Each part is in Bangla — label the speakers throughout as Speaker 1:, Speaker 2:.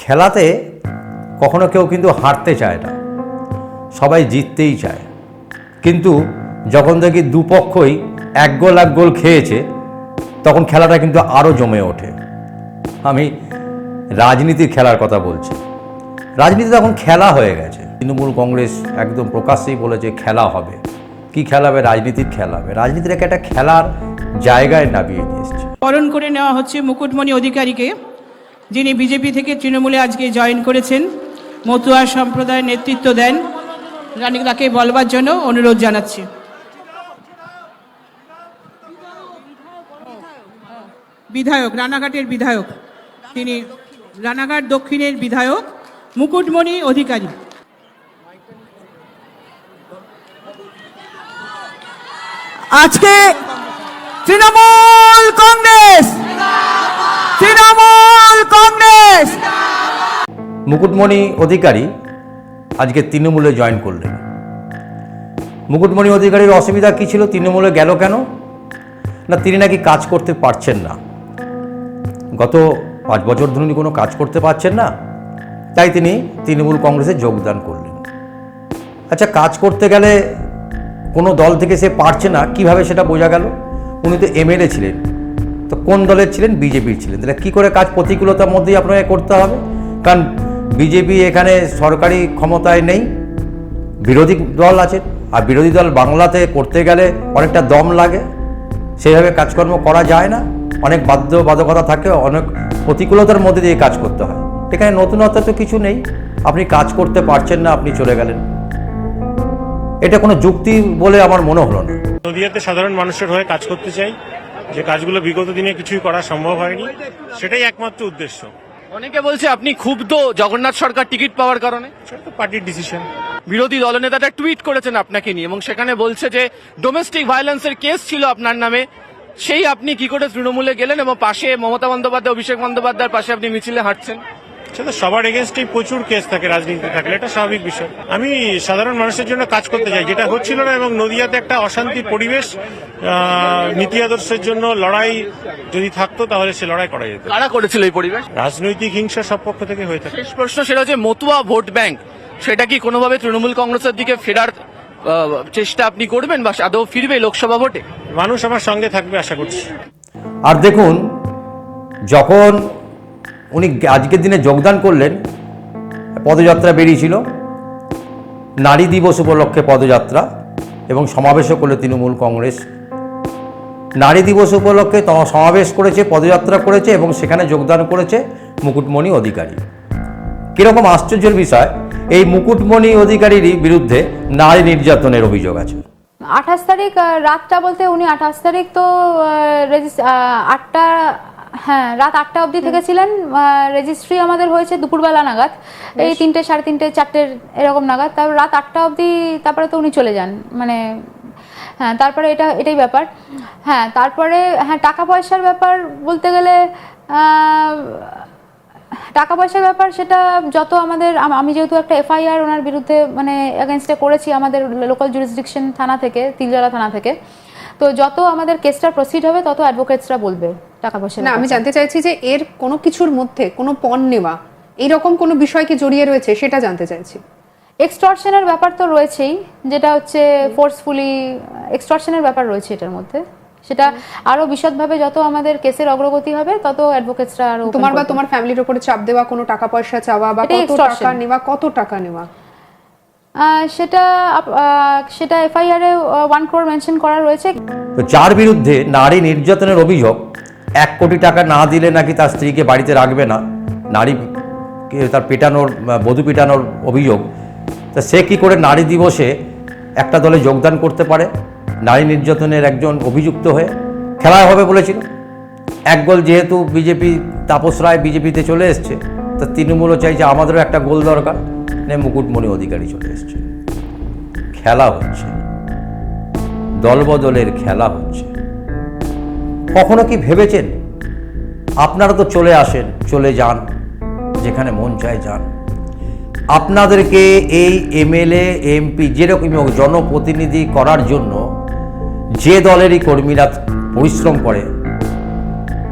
Speaker 1: খেলাতে কখনো কেউ কিন্তু হারতে চায় না। সবাই জিততেই চায়। কিন্তু যখন দেখি দুপক্ষই এক গোল এক গোল খেয়েছে, তখন খেলাটা কিন্তু আরও জমে ওঠে। আমি রাজনীতির খেলার কথা বলছি। রাজনীতি তখন খেলা হয়ে গেছে। তৃণমূল কংগ্রেস একদম প্রকাশ্যেই বলেছে খেলা হবে। কি খেলা হবে? রাজনীতির খেলা হবে। রাজনীতিটাকে একটা খেলার জায়গায় নামিয়ে নিয়ে এসছে।
Speaker 2: করে নেওয়া হচ্ছে মুকুটমণি অধিকারীকে। যিনি বিজেপি থেকে তৃণমূলে আজকে জয়েন করেছেন, মতুয়া সম্প্রদায়ের নেতৃত্ব দেন তাকে বলবার জন্য অনুরোধ জানাচ্ছি। বিধায়ক, রানাঘাটের বিধায়ক, তিনি রানাঘাট দক্ষিণের বিধায়ক, মুকুটমণি অধিকারী।
Speaker 3: আজকে তৃণমূল কংগ্রেস।
Speaker 1: মুকুটমণি অধিকারী আজকে তৃণমূলে জয়েন করলেন। মুকুটমণি অধিকারীর অসুবিধা কী ছিল? তৃণমূলে গেল কেন? না, তিনি নাকি কাজ করতে পারছেন না? গত পাঁচ বছর ধরে কোনো কাজ করতে পারছেন না, তাই তিনি তৃণমূল কংগ্রেসে যোগদান করলেন। আচ্ছা কাজ করতে গেলে কোনো দল থেকে সে পারছে না, কীভাবে সেটা বোঝা গেল? উনি তো এমএলএ ছিলেন। তো কোন দলের ছিলেন? বিজেপির ছিলেন। তাহলে কী করে কাজ প্রতিকূলতার মধ্যেই আপনাকে করতে হবে? কারণ বিজেপি এখানে সরকারি ক্ষমতায় নেই, বিরোধী দল আছে, আর বিরোধী দল বাংলাতে করতে গেলে অনেকটা দম লাগে, সেইভাবে কাজকর্ম করা যায় না, অনেক বাধ্যবাধকতা থাকে, অনেক প্রতিকূলতার মধ্যে দিয়ে কাজ করতে হয়। এখানে নতুনত্ব তো কিছু নেই, আপনি কাজ করতে পারছেন না, আপনি চলে গেলেন। এটা কোনো যুক্তি বলে আমার মনে হলো না।
Speaker 4: নদিয়াতে সাধারণ মানুষের হয়ে কাজ করতে চাই, যে কাজগুলো বিগত দিনে কিছুই করা সম্ভব হয়নি, সেটাই একমাত্র উদ্দেশ্য।
Speaker 5: অনেকে বলছে আপনি ক্ষুব্ধ জগন্নাথ সরকার টিকিট পাওয়ার কারণে।
Speaker 4: সেটা তো পার্টির ডিসিশন
Speaker 5: বিরোধী দলনেতাটা টুইট করেছেন আপনাকে নিয়ে এবং সেখানে বলছে যে ডোমেস্টিক ভায়োলেন্সের কেস ছিল আপনার নামে। সেই আপনি কি করে তৃণমূলে গেলেন এবং পাশে মমতা বন্দ্যোপাধ্যায় অভিষেক বন্দ্যোপাধ্যায়ের পাশে আপনি মিছিলে হাঁটছেন?
Speaker 4: সেটা সবার এগেনস্টেই প্রচুর কেস থাকে রাজনীতিতে থাকলে। এটা স্বাভাবিক বিষয়। আমি সাধারণ মানুষের জন্য কাজ করতে চাই। যেটা হচ্ছিল না এবং নদিয়াতে একটা অশান্তির পরিবেশ নীতি আদর্শের জন্য লড়াই যদি থাকতো তাহলে সে লড়াই করা যেত।
Speaker 5: কারা করেছিল এই পরিবেশ?
Speaker 4: রাজনৈতিক হিংসা সব পক্ষ থেকে হয়ে থাকে।
Speaker 5: শেষ প্রশ্ন সেটা হচ্ছে মতুয়া ভোট ব্যাংক। সেটা কি কোনোভাবে তৃণমূল কংগ্রেসের দিকে ফেরার চেষ্টা আপনি করবেন বা আদৌ ফিরবে লোকসভা ভোটে?
Speaker 4: মানুষ আমার সঙ্গে থাকবে আশা করছি।
Speaker 1: আর দেখুন যখন উনি আজকের দিনে যোগদান করলেন। পদযাত্রা বেরিয়েছিল। নারী দিবস উপলক্ষে পদযাত্রা এবং সমাবেশও করল তৃণমূল কংগ্রেস। নারী দিবস উপলক্ষে সমাবেশ করেছে, পদযাত্রা করেছে এবং সেখানে যোগদান করেছে মুকুটমণি অধিকারী। কীরকম আশ্চর্যের বিষয়, এই মুকুটমণি অধিকারীরই বিরুদ্ধে নারী নির্যাতনের অভিযোগ আছে।
Speaker 6: আঠাশ তারিখ রাতটা বলতে উনি আঠাশ তারিখ তো আটটা হ্যাঁ রাত আটটা অবধি থেকেছিলেন রেজিস্ট্রি আমাদের হয়েছে দুপুরবেলা নাগাদ। এই তিনটে সাড়ে তিনটে চারটের এরকম নাগাদ। তারপর রাত আটটা অবধি তারপরে তো উনি চলে যান। মানে হ্যাঁ তারপরে এটা এটাই ব্যাপার। হ্যাঁ তারপরে হ্যাঁ টাকা পয়সার ব্যাপার বলতে গেলে টাকা পয়সার ব্যাপার সেটা যত আমাদের আমি যেহেতু একটা এফআইআর ওনার বিরুদ্ধে মানে এগেনস্টে করেছি আমাদের লোকাল জুরিসডিকশন থানা থেকে তিলজলা থানা থেকে তো যত আমাদের কেসটা প্রসিড হবে তত অ্যাডভোকেটসরা বলবে। টাকা পয়সা
Speaker 7: না আমি জানতে চাইছি যে এর কোনো কিছুর মধ্যে কোনো পণ নেওয়া এইরকম কোনো বিষয় কি জড়িয়ে রয়েছে সেটা জানতে চাইছি।
Speaker 6: এক্সটর্শনের ব্যাপার তো রয়েছেই যেটা হচ্ছে ফোর্সফুলি এক্সটর্শনের ব্যাপার রয়েছে এটার মধ্যে। সেটা আরও বিশদভাবে যত আমাদের কেসের অগ্রগতি হবে তত অ্যাডভোকেটসরা আরও
Speaker 7: তোমার বা তোমার ফ্যামিলির উপরে চাপ দেওয়া কোনো টাকা পয়সা চাওয়া বা কত টাকা নেওয়া কত টাকা নেওয়া?
Speaker 6: আহ, সেটা আহ, সেটা এফআইআর এ ওয়ান ক্রোর মেনশন করা রয়েছে।
Speaker 1: তো যার বিরুদ্ধে নারী নির্যাতনের অভিযোগ এক কোটি টাকা না দিলে নাকি তার স্ত্রীকে বাড়িতে রাখবে না। নারী তার পেটানোর, বধূ পেটানোর অভিযোগ। তা সে কি করে নারী দিবসে একটা দলে যোগদান করতে পারে? নারী নির্যাতনের একজন অভিযুক্ত হয়ে খেলায় হবে বলেছিল। এক গোল যেহেতু বিজেপি, তাপস রায় বিজেপিতে চলে এসছে, তা তৃণমূলও চাইছে আমাদেরও একটা গোল দরকার। নে মুকুটমণি অধিকারী চলে এসছে। খেলা হচ্ছে। দলবদলের খেলা হচ্ছে। কখনো কি ভেবেছেন? আপনারা তো চলে আসেন, চলে যান, যেখানে মন চায় যান। আপনাদেরকে এই এমএলএ, এমপি, যেরকমই হোক জনপ্রতিনিধি করার জন্য যে দলেরই কর্মীরা পরিশ্রম করে,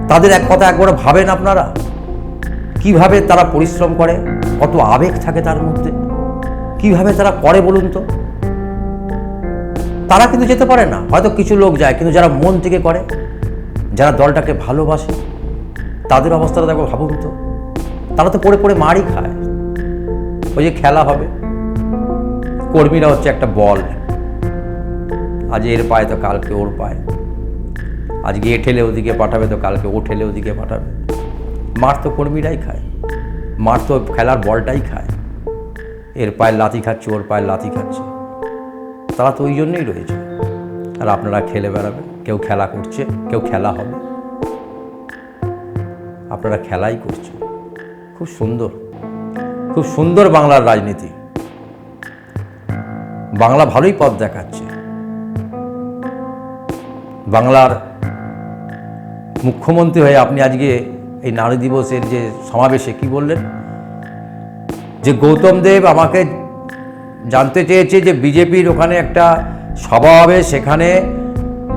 Speaker 1: তাদের এক কথা একবার ভাবেন আপনারা? কীভাবে তারা পরিশ্রম করে? কত আবেগ থাকে তার মধ্যে? কীভাবে তারা করে বলুন তো? তারা কিন্তু যেতে পারে না। হয়তো কিছু লোক যায়, কিন্তু যারা মন থেকে করে যারা দলটাকে ভালোবাসে, তাদের অবস্থাটা দেখো ভাবুন তো তারা তো পড়ে পড়ে মারই খায়। ওই যে খেলা হবে, কর্মীরা হচ্ছে একটা বল। আজ এর পায় তো কালকে ওর পায়। আজকে এ ঠেলে ওদিকে পাঠাবে তো কালকে ও ঠেলে ওদিকে পাঠাবে। মার তো কর্মীরাই খায়। মার তো খেলার বলটাই খায়। এর পায়ের লাথি খাচ্ছে, ওর পায়ের লাথি খাচ্ছে। তারা তো ওই জন্যই রয়েছে। আর আপনারা খেলে বেড়াবেন। কেউ খেলা করছে, কেউ খেলা হবে। আপনারা খেলাই করছেন। খুব সুন্দর। খুব সুন্দর বাংলার রাজনীতি। বাংলা ভালোই পথ দেখাচ্ছে। বাংলার মুখ্যমন্ত্রী হয়ে আপনি আজকে এই নারী দিবসের যে সমাবেশে কি বললেন? যে গৌতম দেব আমাকে জানতে চেয়েছে যে বিজেপির ওখানে একটা সভা হবে, সেখানে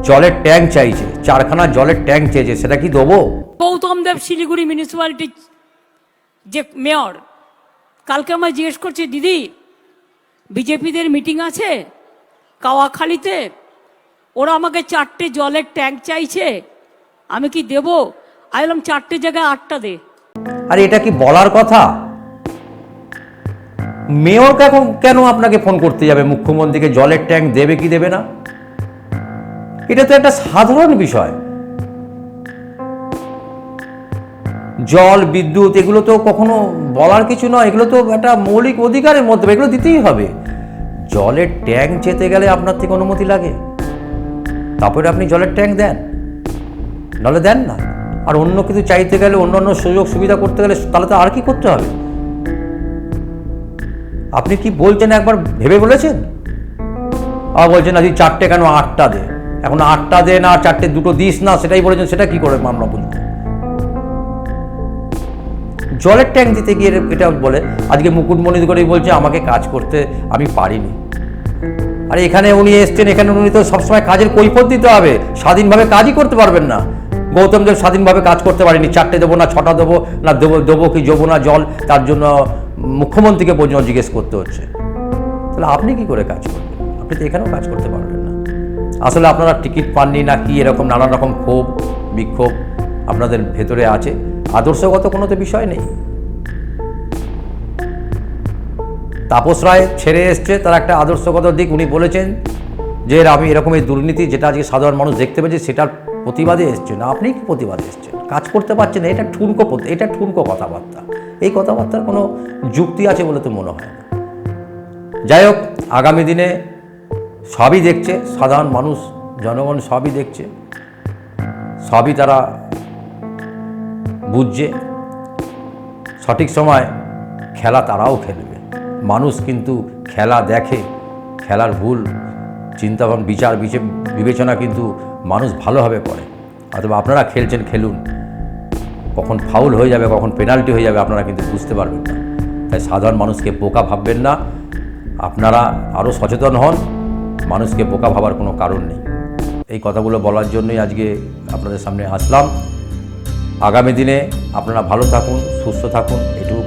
Speaker 1: জলের ট্যাঙ্ক চাইছে চারখানা জলের ট্যাঙ্ক চেয়েছে সেটা কি দেবো?
Speaker 8: গৌতম দেব শিলিগুড়ি মিউনিসিপ্যালিটির যে মেয়র কালকে আমায় জিজ্ঞেস করছে দিদি বিজেপিদের মিটিং আছে কাওয়াখালীতে? ওরা আমাকে চারটে জলের ট্যাঙ্ক চাইছে আমি কি দেব? আমি বললাম চারটে জায়গায় আটটা দে।
Speaker 1: আর এটা কি বলার কথা? মেয়র এখন কেন আপনাকে ফোন করতে যাবে? মুখ্যমন্ত্রীকে জলের ট্যাঙ্ক দেবে কি দেবে না? এটা তো একটা সাধারণ বিষয়। জল, বিদ্যুৎ, এগুলো তো কখনো বলার কিছু নয়। এগুলো তো একটা মৌলিক অধিকারের মধ্যে, এগুলো দিতেই হবে। জলের ট্যাঙ্ক যেতে গেলে আপনার থেকে অনুমতি লাগে। তারপরে আপনি জলের ট্যাঙ্ক দেন। নাহলে দেন না। আর অন্য কিছু চাইতে গেলে অন্য অন্য সুযোগ সুবিধা করতে গেলে, তাহলে তো আর কি করতে হবে? আপনি কি বলছেন একবার ভেবে বলেছেন? আর বলছেন আজ চারটে কেন আটটা দে? এখন আটটা দে না, চারটে দুটো দিস না, সেটাই বলেছেন, সেটা কি করে মামলা বুঝব জলের ট্যাঙ্ক দিতে গিয়ে এটা বলে, আজকে মুকুটমণি করেই বলছে, আমাকে কাজ করতে আমি পারিনি। আর এখানে উনি এসছেন, এখানে উনি তো সবসময় কাজের কৈফত দিতে হবে, স্বাধীনভাবে কাজই করতে পারবেন না। গৌতম দেব স্বাধীনভাবে কাজ করতে পারেনি, চারটে দেবো না, ছটা দেবো না, দেবো দেবো কি দেবো না জল, তার জন্য মুখ্যমন্ত্রীকে পর্যন্ত জিজ্ঞেস করতে হচ্ছে। তাহলে আপনি কি করে কাজ করবেন? আপনি তো এখানেও কাজ করতে পারবেন আসলে আপনারা টিকিট পাননি না কি? এরকম নানান রকম ক্ষোভ, বিক্ষোভ আপনাদের ভেতরে আছে। আদর্শগত কোনো তো বিষয় নেই। তাপস রায় ছেড়ে এসছে, তার একটা আদর্শগত দিক। উনি বলেছেন যে, আমি এরকম এই দুর্নীতি, যেটা আজকে সাধারণ মানুষ দেখতে পেয়েছে, সেটার প্রতিবাদে এসছেন। আপনি কি প্রতিবাদে এসছেন? কাজ করতে পারছেন এটা ঠুনকো এটা ঠুনকো কথাবার্তা। এই কথাবার্তার কোনো যুক্তি আছে বলে তো মনে হয় না। যাই হোক, আগামী দিনে সবই দেখছে, সাধারণ মানুষ, জনগণ সবই দেখছে, সবই তারা বুঝছে। সঠিক সময় খেলা তারাও খেলবে। মানুষ কিন্তু খেলা দেখে, খেলার ভুল, চিন্তাভাবনা, বিচার, বিচে- বিবেচনা কিন্তু মানুষ ভালোভাবে করে। অথবা আপনারা খেলছেন, খেলুন। কখন ফাউল হয়ে যাবে, কখন পেনাল্টি হয়ে যাবে, আপনারা কিন্তু বুঝতে পারবেন না। তাই সাধারণ মানুষকে বোকা ভাববেন না। আপনারা আরও সচেতন হন। মানুষকে বোকা ভাবার কোনো কারণ নেই। এই কথাগুলো বলার জন্যই আজকে আপনাদের সামনে আসলাম। আগামী দিনে আপনারা ভালো থাকুন, সুস্থ থাকুন, এটুকু